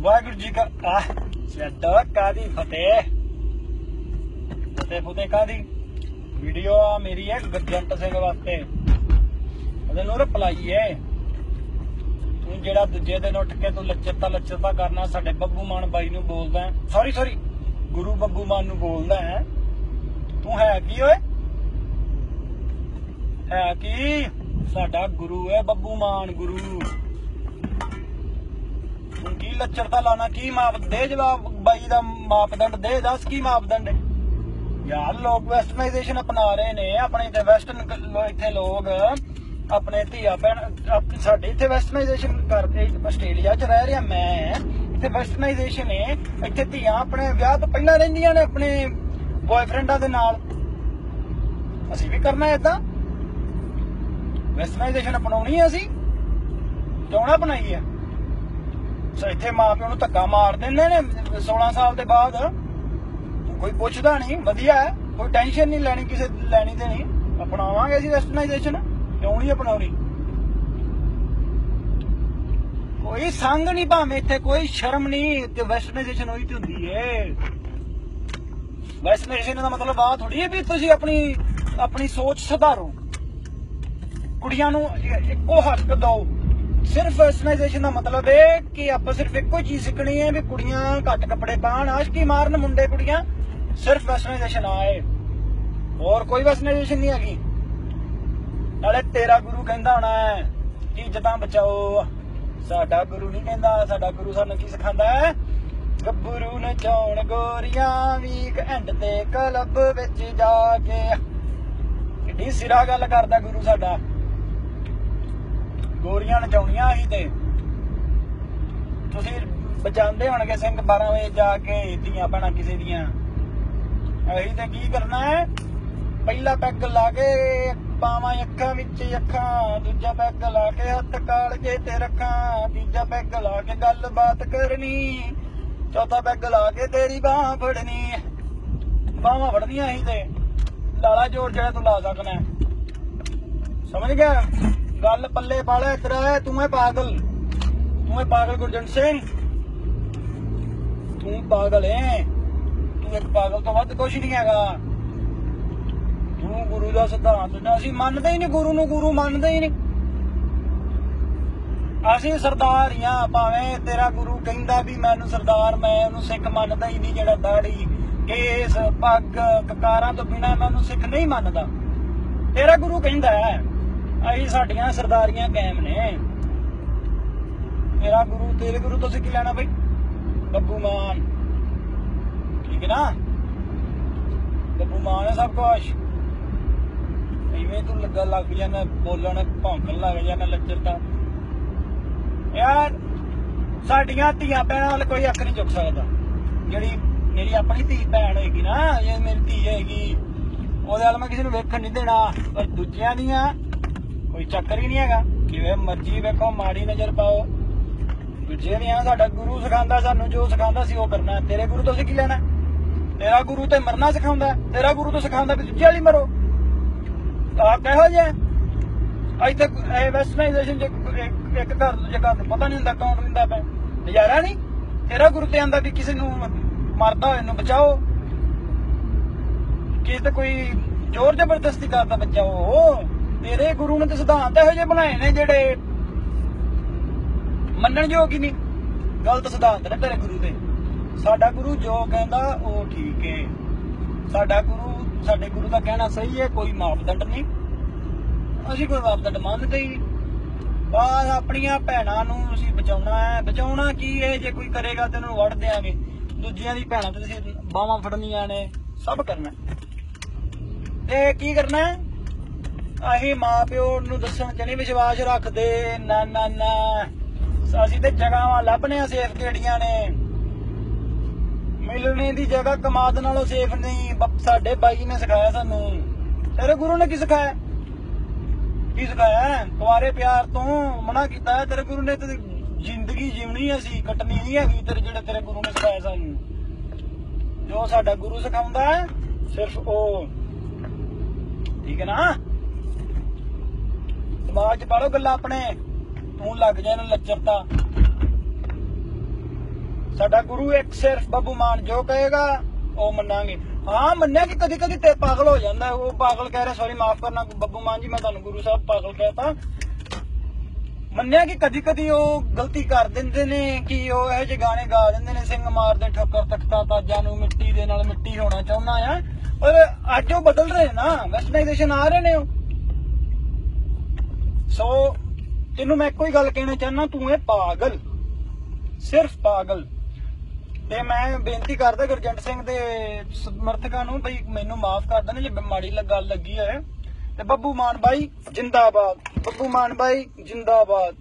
ਵਾਹਿਗੁਰੂ ਜੀ ਕਾ ਆਹ ਛੱਡੋ ਕਾਦੀ ਫਤਿਹ। ਫਤਿਹ ਫਤਿਹ ਕਾਦੀ? ਵੀਡੀਓ ਆ ਮੇਰੀ ਹੈ ਗੁਰਜੰਟ ਸਿੰਘ ਵਾਸਤੇ। ਉਹਦੇ ਨੂੰ ਰਿਪਲਾਈ ਏ ਤੂੰ ਜਿਹੜਾ ਦੂਜੇ ਦਿਨ ਉੱਠ ਕੇ ਤੂੰ ਲੱਚਰਤਾ ਲੱਚਰਤਾ ਕਰਨਾ, ਸਾਡੇ ਬੱਬੂ ਮਾਨ ਬਾਈ ਨੂੰ ਬੋਲਦਾ ਸੌਰੀ ਸੌਰੀ ਗੁਰੂ ਬੱਬੂ ਮਾਨ ਨੂੰ ਬੋਲਦਾ ਹੈ। ਤੂੰ ਹੈ ਕੀ ਓਏ? ਹੈ ਕੀ? ਸਾਡਾ ਗੁਰੂ ਹੈ ਬੱਬੂ ਮਾਨ ਗੁਰੂ। ਤੂੰ ਕੀ ਲੱਚਰਤਾ ਲਾਣਾ, ਕੀ ਮਾਪ ਦੇ ਜਵਾਬ, ਬਾਈ ਦਾ ਮਾਪਦੰਡ, ਦੇ ਦੱਸ ਕੀ ਮਾਪਦੰਡ? ਹੈ ਯਾਰ, ਲੋਕ ਵੈਸਟਰਨਾਈਜੇਸ਼ਨ ਅਪਣਾ ਰਹੇ ਨੇ, ਆਪਣੇ ਇੱਥੇ ਵੈਸਟਰਨ ਇੱਥੇ ਲੋਕ ਆਪਣੇ ਧੀਆ ਭੈਣ ਸਾਡੇ ਇੱਥੇ ਵੈਸਟਰਨਾਈਜੇਸ਼ਨ ਕਰਦੇ ਆਸਟ੍ਰੇਲੀਆ 'ਚ ਰਹਿ ਰਿਹਾ ਮੈਂ। ਇੱਥੇ ਵੈਸਟਰਨਾਈਜੇਸ਼ਨ ਹੈ ਇੱਥੇ ਧੀਆਂ ਆਪਣੇ ਵਿਆਹ ਤੋਂ ਪਹਿਲਾਂ ਰਹਿੰਦੀਆਂ ਨੇ ਆਪਣੇ ਬॉयਫ੍ਰੈਂਡਾਂ ਦੇ ਨਾਲ। ਅਸੀਂ ਵੀ ਕਰਨਾ ਇਦਾਂ ਵੈਸਟਰਨਾਈਜੇਸ਼ਨ ਅਪਣਾਉਣੀ ਹੈ ਅਸੀਂ। ਕਿਉਂ ਨਾ ਅਪਣਾਈ ਹੈ ਸੋ ਇੱਥੇ ਮਾਪਿਆਂ ਨੂੰ ਧੱਕਾ ਮਾਰ ਦਿੰਦੇ ਨੇ 16 ਸਾਲ ਦੇ ਬਾਅਦ। ਕੋਈ ਪੁੱਛਦਾ ਨਹੀਂ, ਵਧੀਆ ਹੈ, ਕੋਈ ਟੈਨਸ਼ਨ ਨਹੀਂ ਲੈਣੀ ਕਿਸੇ ਲੈਣੀ ਦੇਣੀ। ਅਪਣਾਵਾਂਗੇ ਅਸੀਂ ਵੈਸਟਰਨਾਈਜੇਸ਼ਨ ਕਿਉਂ ਨਹੀਂ ਅਪਣਾਉਣੀ? ਕੋਈ ਸੰਗ ਨਹੀਂ ਭਾਵੇਂ ਇੱਥੇ, ਕੋਈ ਸ਼ਰਮ ਨਹੀਂ, ਤੇ ਵੈਸਟਰਨਾਈਜੇਸ਼ਨ ਹੋਈ ਤੇ ਹੁੰਦੀ ਏ। ਵੈਸਟਰਨਾਈਜੇਸ਼ਨ ਦਾ ਮਤਲਬ ਆ ਥੋੜੀ ਹੈ ਵੀ ਤੁਸੀਂ ਆਪਣੀ ਆਪਣੀ ਸੋਚ ਸੁਧਾਰੋ। ਕੁੜੀਆਂ ਨੂੰ ਇੱਕੋ ਹੱਕ ਦਿਓ। ਸਿਰਫ ਵੈਸਟਰਨਾਈਜੇਸ਼ਨ ਦਾ ਮਤਲਬ ਹੈ ਕਿ ਆਪਾਂ ਸਿਰਫ ਇੱਕੋ ਚੀਜ਼ ਸਿੱਖਣੀ ਹੈ ਵੀ ਕੁੜੀਆਂ ਘੱਟ ਕੱਪੜੇ ਪਾਣ ਆਸ਼ਕੀ ਮਾਰਨ ਮੁੰਡੇ ਕੁੜੀਆਂ, ਸਿਰਫ ਵੈਸਟਰਨਾਈਜੇਸ਼ਨ ਆਏ ਹੋਰ ਕੋਈ ਵੈਸਟਰਨਾਈਜੇਸ਼ਨ ਨਹੀਂ ਹੈਗੀ। ਨਾਲੇ ਤੇਰਾ ਗੁਰੂ ਕਹਿੰਦਾ ਹੋਣਾ ਹੈ ਕਿ ਇੱਜ਼ਤਾਂ ਬਚਾਓ। ਸਾਡਾ ਗੁਰੂ ਨਹੀਂ ਕਹਿੰਦਾ, ਸਾਡਾ ਗੁਰੂ ਸਾਨੂੰ ਕੀ ਸਿਖਾਉਂਦਾ ਹੈ? ਗੱਭਰੂ ਨਚਾਉਣ ਗੋਰੀਆਂ ਵੀਕ ਐਂਡ ਤੇ ਕਲੱਬ ਵਿੱਚ ਜਾ ਕੇ। ਕਿੱਡੀ ਸਿਰਾ ਗੱਲ ਕਰਦਾ ਗੁਰੂ ਸਾਡਾ। ਗੋਰੀਆਂ ਨਚਾਉਣੀਆਂ ਹੀ ਤੇ ਤੁਸੀਂ ਬਚਾਉਂਦੇ ਹੋਣਗੇ ਸਿੰਘ 12 ਵਜੇ ਜਾ ਕੇ ਧੀਆਂ ਭੈਣਾਂ ਕਿਸੇ ਦੀਆਂ। ਅਸੀਂ ਤੇ ਕੀ ਕਰਨਾ ਹੈ? ਪਹਿਲਾ ਪੈਗ ਲਾ ਕੇ ਪਾਵਾਂ ਅੱਖਾਂ ਵਿੱਚ ਅੱਖਾਂ, ਦੂਜਾ ਪੈਗ ਲਾ ਕੇ ਹੱਥ ਕਾਲਜੇ ਤੇ ਰੱਖਾਂ, ਤੀਜਾ ਪੈਗ ਲਾ ਕੇ ਗੱਲਬਾਤ ਕਰਨੀ, ਚੌਥਾ ਪੈਗ ਲਾ ਕੇ ਤੇਰੀ ਬਾਹ ਫੜਨੀ। ਬਾਹਾਂ ਫੜਨੀਆਂ ਹੀ ਤੇ ਲਾਲਾ ਜ਼ੋਰ ਜਿਹੜਾ ਤੂੰ ਲਾ ਸਕਣਾ ਸਮਝ ਗਿਆ? ਗੱਲ ਪੱਲੇ ਪਾਲੇ ਤੇਰਾ ਤੂੰ ਹੈ ਪਾਗਲ। ਤੂੰ ਹੈ ਪਾਗਲ ਗੁਰਜੰਟ ਸਿੰਘ। ਤੂੰ ਪਾਗਲ ਹੈ। ਤੂੰ ਇੱਕ ਪਾਗਲ ਤੋਂ ਵੱਧ ਕੁਝ ਨਹੀਂ ਹੈਗਾ। ਤੂੰ ਗੁਰੂ ਦਾ ਸਿਧਾਂਤ ਨਾ ਅਸੀਂ ਮੰਨਦੇ ਹੀ ਨਹੀਂ, ਗੁਰੂ ਨੂੰ ਗੁਰੂ ਮੰਨਦੇ ਹੀ ਨਹੀਂ। ਅਸੀਂ ਸਰਦਾਰ ਹੀ ਆ ਭਾਵੇਂ ਤੇਰਾ ਗੁਰੂ ਕਹਿੰਦਾ ਵੀ ਮੈਨੂੰ ਸਰਦਾਰ, ਮੈਂ ਉਹਨੂੰ ਸਿੱਖ ਮੰਨਦਾ ਹੀ ਨਹੀਂ ਜਿਹੜਾ ਦਾੜੀ। ਕੇਸ ਪੱਗ ਕਕਾਰਾਂ ਤੋਂ ਬਿਨਾ ਮੈਂ ਉਹਨੂੰ ਸਿੱਖ ਨਹੀਂ ਮੰਨਦਾ। ਤੇਰਾ ਗੁਰੂ ਕਹਿੰਦਾ ਹੈ। ਅਸੀਂ ਸਾਡੀਆਂ ਸਰਦਾਰੀਆਂ ਕਾਇਮ ਨੇ। ਤੇਰਾ ਗੁਰੂ, ਤੇਰੇ ਗੁਰੂ ਤੋਂ ਸਿੱਖ ਲੈਣਾ ਬਈ। ਬੱਬੂ ਮਾਨ। ਠੀਕ ਹੈ ਨਾ? ਬੱਬੂ ਮਾਨ ਹੈ ਸਭ ਕੁਛ ਇਵੇਂ ਤੂੰ ਲੱਗਾ ਲੱਗ ਜਾਣਾ, ਬੋਲਣ ਭੌਂਕਣ ਲੱਗ ਜਾਣਾ ਲੱਚਰਤਾ ਯਾਰ, ਸਾਡੀਆਂ ਧੀਆਂ ਭੈਣਾਂ ਵੱਲ ਕੋਈ ਅੱਖ ਨਹੀਂ ਚੁੱਕ ਸਕਦਾ। ਜਿਹੜੀ ਮੇਰੀ ਆਪਣੀ ਧੀ ਭੈਣ ਹੋਏਗੀ ਨਾ, ਜੇ ਮੇਰੀ ਧੀ ਹੋਏਗੀ, ਉਹਦੇ ਵੱਲ ਮੈਂ ਕਿਸੇ ਨੂੰ ਵੇਖਣ ਨਹੀਂ ਦੇਣਾ। ਪਰ ਦੂਜਿਆਂ ਦੀਆਂ ਕੋਈ ਚੱਕਰ ਹੀ ਨਹੀਂ ਹੈਗਾ। ਜਿਵੇਂ ਮਰਜ਼ੀ ਵੇਖੋ, ਮਾੜੀ ਨਜ਼ਰ ਪਾਓ। ਦੂਜੇ ਦੀਆਂ ਸਾਡਾ ਗੁਰੂ ਸਿਖਾਉਂਦਾ, ਸਾਨੂੰ ਜੋ ਸਿਖਾਉਂਦਾ ਸੀ ਉਹ ਕਰਨਾ ਤੇਰੇ ਗੁਰੂ ਤੋਂ ਅਸੀਂ ਲੈਣਾ ਤੇਰਾ ਗੁਰੂ ਤੇ ਮਰਨਾ ਸਿਖਾਉਂਦਾ ਤੇਰਾ ਗੁਰੂ ਤੋਂ ਸਿਖਾਉਂਦਾ ਵੀ ਦੂਜੇ ਵਾਲੀ ਮਰੋ। ਆ ਕਹੋ ਜੇ ਅੱਜ ਤੱਕ ਇਹ ਵੈਸਟਰਨਾਈਜੇਸ਼ਨ ਜੇ ਇੱਕ ਘਰ ਦੂਜੇ ਘਰ ਤੋਂ ਪਤਾ ਨਹੀਂ ਹੁੰਦਾ ਕੌਣ ਲੈਂਦਾ ਪਿਆ। ਨਜ਼ਾਰਾ ਨਹੀਂ? ਤੇਰਾ ਗੁਰੂ ਤੇ ਆਂਦਾ ਵੀ ਕਿਸੇ ਨੂੰ ਮਰਦਾ ਹੋਏ ਨੂੰ ਬਚਾਓ। ਕਿਸੇ ਤੇ ਕੋਈ ਜ਼ੋਰ ਜ਼ਬਰਦਸਤੀ ਕਰਦਾ ਬਚਾਓ ਤੇਰੇ ਗੁਰੂ ਨੇ ਤੇ ਸਿਧਾਂਤ ਇਹੋ ਜਿਹੇ ਬਣਾਏ ਨੇ ਜਿਹੜੇ ਮੰਨਣ ਯੋਗ ਹੀ ਨਹੀਂ। ਗਲਤ ਸਿਧਾਂਤ ਨੇ ਤੇਰੇ ਗੁਰੂ ਦੇ। ਸਾਡਾ ਗੁਰੂ ਜੋ ਕਹਿੰਦਾ, ਉਹ ਠੀਕ ਹੈ ਸਾਡਾ ਗੁਰੂ, ਸਾਡੇ ਗੁਰੂ ਦਾ ਕਹਿਣਾ ਸਹੀ ਹੈ ਕੋਈ ਮਾਪਦੰਡ ਨਹੀਂ। ਅਸੀਂ ਕੋਈ ਮਾਪਦੰਡ ਮੰਨਦੇ ਹੀ ਬਾਸ ਆਪਣੀਆਂ ਭੈਣਾਂ ਨੂੰ ਅਸੀਂ ਬਚਾਉਣਾ ਹੈ। ਬਚਾਉਣਾ ਕੀ ਹੈ ਜੇ ਕੋਈ ਕਰੇਗਾ ਤੇ ਉਹਨੂੰ ਵੜ ਦੇਾਂਗੇ ਦੂਜਿਆਂ ਦੀ ਭੈਣਾਂ ਤੇ ਤੁਸੀਂ ਬਾਹਾਂ ਫੜਨੀਆਂ ਨੇ। ਸਭ ਕਰਨਾ ਤੇ ਕੀ ਕਰਨਾ ਹੈ? ਅਸੀਂ ਮਾਪਿਓ ਨੂੰ ਦੱਸਣ ਚ ਨਹੀਂ ਵਿਸ਼ਵਾਸ ਰੱਖਦੇ, ਨਾ ਨਾ ਨਾ। ਅਸੀਂ ਤੇ ਜਗ੍ਹਾਵਾਂ ਲੱਭਨੇ ਆ ਸੇਫ ਕਿਹੜੀਆਂ ਨੇ। ਮਿਲਣੇ ਦੀ ਜਗ੍ਹਾ ਕਮਾਦ ਨਾਲੋਂ ਸੇਫ ਨਹੀਂ। ਸਾਡੇ ਬਾਈ ਨੇ ਸਿਖਾਇਆ ਸਾਨੂੰ। ਤੇਰੇ ਗੁਰੂ ਨੇ ਕੀ ਸਿਖਾਇਆ? ਕੀ ਸਿਖਾਇਆ? ਕੁਆਰੇ ਪਿਆਰ ਤੋਂ ਮਨਾ ਕੀਤਾ ਤੇਰੇ ਗੁਰੂ ਨੇ ਤੇ ਜ਼ਿੰਦਗੀ ਜਿਉਣੀ ਅਸੀਂ। ਕੱਟਣੀ ਨਹੀਂ ਹੈਗੀ ਤੇਰੇ ਜਿਹੜੇ ਤੇਰੇ ਗੁਰੂ ਨੇ ਸਿਖਾਇਆ ਸਾਨੂੰ। ਜੋ ਸਾਡਾ ਗੁਰੂ ਸਿਖਾਉਂਦਾ ਸਿਰਫ ਉਹ। ਠੀਕ ਹੈ ਨਾ? ਦਿਮਾਗ 'ਚ ਪਾਲੋ ਗੱਲਾਂ ਆਪਣੇ। ਤੂੰ ਲੱਗ ਜਾ ਇਹਨੂੰ ਲੱਚਰਤਾ ਸਾਡਾ ਗੁਰੂ ਇੱਕ ਸਿਰਫ ਬੱਬੂ ਮਾਨ ਜੋ ਕਹੇਗਾ, ਉਹ ਮੰਨਾਂਗੇ। ਹਾਂ, ਮੰਨਿਆ ਕਿ ਕਦੀ ਕਦੀ ਤੇ ਪਾਗਲ ਹੋ ਜਾਂਦਾ। ਉਹ ਪਾਗਲ ਕਹਿ ਰਿਹਾ ਸੌਰੀ ਮਾਫ ਕਰਨਾ ਬੱਬੂ ਮਾਨ ਜੀ, ਮੈਂ ਤੁਹਾਨੂੰ ਗੁਰੂ ਸਾਹਿਬ ਪਾਗਲ ਕਹਿਤਾ। ਮੰਨਿਆ ਕਿ ਕਦੀ ਕਦੀ ਉਹ ਗਲਤੀ ਕਰ ਦਿੰਦੇ ਨੇ ਕਿ ਉਹ ਇਹੋ ਜਿਹੇ ਗਾਣੇ ਗਾ ਦਿੰਦੇ ਨੇ, ਸਿੰਘ ਮਾਰਦੇ ਠੋਕਰ ਤਖਤਾ ਤਾਜਾਂ ਨੂੰ ਮਿੱਟੀ ਦੇ ਨਾਲ ਮਿੱਟੀ ਹੋਣਾ ਚਾਹੁੰਦਾ ਆ। ਪਰ ਅੱਜ ਉਹ ਬਦਲ ਰਹੇ ਨਾ ਵੈਸਟਰਨਾਈਜੇਸ਼ਨ ਆ ਰਹੇ ਨੇ ਉਹ। ਸੋ ਤੈਨੂੰ ਮੈਂ ਇੱਕੋ ਹੀ ਗੱਲ ਕਹਿਣਾ ਚਾਹੁੰਦਾ, ਤੂੰ ਇਹ ਪਾਗਲ, ਸਿਰਫ ਪਾਗਲ। ਤੇ ਮੈਂ ਬੇਨਤੀ ਕਰਦਾ ਗੁਰਜੰਟ ਸਿੰਘ ਦੇ ਸਮਰਥਕਾਂ ਨੂੰ ਬਈ ਮੈਨੂੰ ਮਾਫ ਕਰ ਦੇਣਾ, ਜੇ ਮਾੜੀ ਗੱਲ ਲੱਗੀ ਹੈ। ਤੇ ਬੱਬੂ ਮਾਨ ਬਾਈ, ਜਿੰਦਾਬਾਦ। ਬੱਬੂ ਮਾਨ ਬਾਈ, ਜਿੰਦਾਬਾਦ।